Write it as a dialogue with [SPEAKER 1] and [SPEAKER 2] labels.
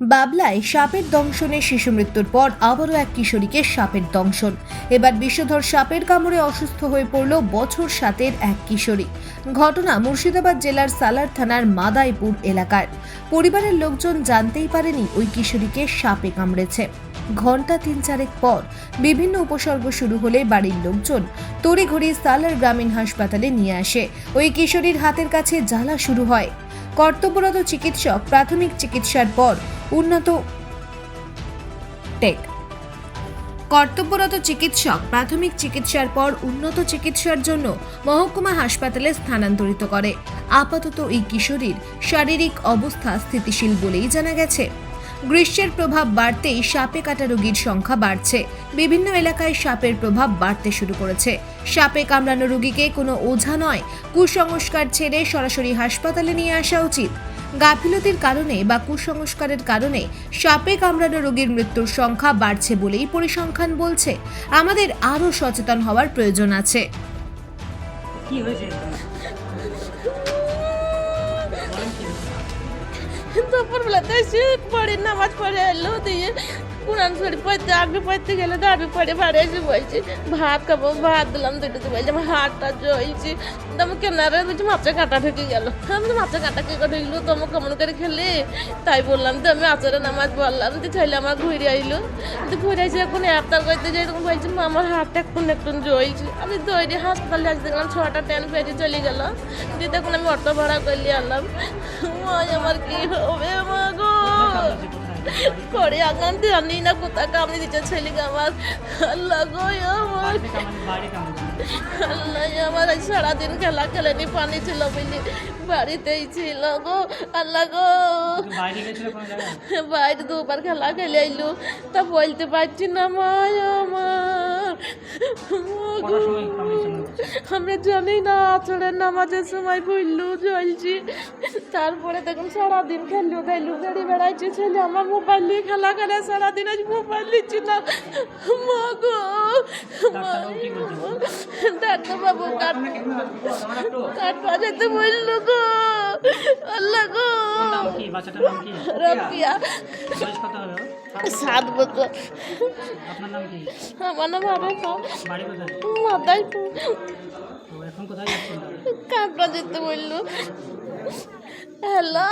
[SPEAKER 1] বাবলায় সাপের দংশনে শিশু মৃত্যুর পর আবারও এক কিশোরীকে সাপের দংশন। এবার বিশ্বধর সাপের কামড়ে অসুস্থ হয়ে পড়ল বছর সাতের এক কিশোরী। ঘটনা মুর্শিদাবাদ জেলার সালার থানার মাদাইপুর এলাকার। পরিবারের লোকজন জানতেই পারেনি ওই কিশোরীকে সাপে কামড়েছে। ঘণ্টা তিন চারেক পর বিভিন্ন উপসর্গ শুরু হলে বাড়ির লোকজন তড়িঘড়ি সালার গ্রামীণ হাসপাতালে নিয়ে আসে। ওই কিশোরীর হাতের কাছে জ্বালা শুরু হয়। কর্তব্যরত চিকিৎসক প্রাথমিক চিকিৎসার পর উন্নত টেক। কর্তব্যরত চিকিৎসক প্রাথমিক চিকিৎসার পর উন্নত চিকিৎসার জন্য মহকুমা হাসপাতালে স্থানান্তরিত করে। আপাতত এই কিশোরীর শারীরিক অবস্থা স্থিতিশীল বলেই জানা গেছে। গ্রীষ্মের প্রভাব বাড়তেই সাপে কাটা রোগীর সংখ্যা বাড়ছে। বিভিন্ন এলাকায় সাপের প্রভাব বাড়তে শুরু করেছে। সাপে কামড়ানো রোগীকে কোনো ওঝা নয়, কুসংস্কার ছেড়ে সরাসরি হাসপাতালে নিয়ে আসা উচিত। গাফিলতির কারণে বা কুসংস্কারের কারণে সাপে কামড়ানো রোগীর মৃত্যুর সংখ্যা বাড়ছে বলেই পরিসংখ্যান বলছে। আমাদের আরও সচেতন হওয়ার প্রয়োজন আছে।
[SPEAKER 2] কি হয়েছে?
[SPEAKER 3] দুপুরবেলাতে এসে পড়ে নামাজ পড়ে এলো দিয়ে কোরআন শরীফ পড়তে আগে পড়তে গেলে দাবি পড়ে বাড়ি এসে বলছি, ভাত খাব, ভাত দিলাম দুটোতে বলছি, আমার হাতটা জ্বলছে। তোমার কেনারে বলছি মাপটা কাটা ঢুকে গেল। আমি তো মাপটা কাটা কে করে ঢুকলো তো আমার কেমন করে খেলে? তাই বললাম, তো আমি আচরে নামাজ বললাম তো ছেলে আমার ঘুরে আইলো। তো ঘুরে এসে এখন আফতার করতে যাই? তখন বলছি আমার হাতটা এখন একটু জ্বলছে। আমি দৌড়ে হাসপাতালে আসতে গেলাম ছটা ট্রেন পেরিয়ে চলে গেল। দিয়ে তখন আমি অটো ভাড়া করলে আনলাম। আমার কি হবে, মা গো? করে আগান জানি না কোথা কামড়ে দিচ্ছে ছেলেকে আমার। আল্লাহ গো আমার। আল্লাহ আমার। সারাদিন খেলা খেলেনি পানি ছিল বুঝলি বাড়িতেই ছিল গো আল্লাহ গো।
[SPEAKER 2] বাইরে
[SPEAKER 3] দুবার খেলা খেলে আইলু তা বলতে পারছি না মা আমার? আমরা জানি না আচরের নামাজের সময় ভুললু জ্বলছি। তারপরে দেখুন সারাদিন খেললু খেললু গাড়ি বেড়াইছে ছেলে আমার মোবাইল নিয়ে খেলা করে সারাদিন আজ মোবাইল নিচ্ছি না। মা গো
[SPEAKER 2] ডাক্তারবাবু কি বলছে
[SPEAKER 3] ডাক্তারবাবু কাট কাট বলল গো। আল্লাহ গো। রকিয়া? সাত বছর। আমার নাম আরে
[SPEAKER 2] তো এখন কোথায়
[SPEAKER 3] কাট বাজাতে বলল। হ্যালো।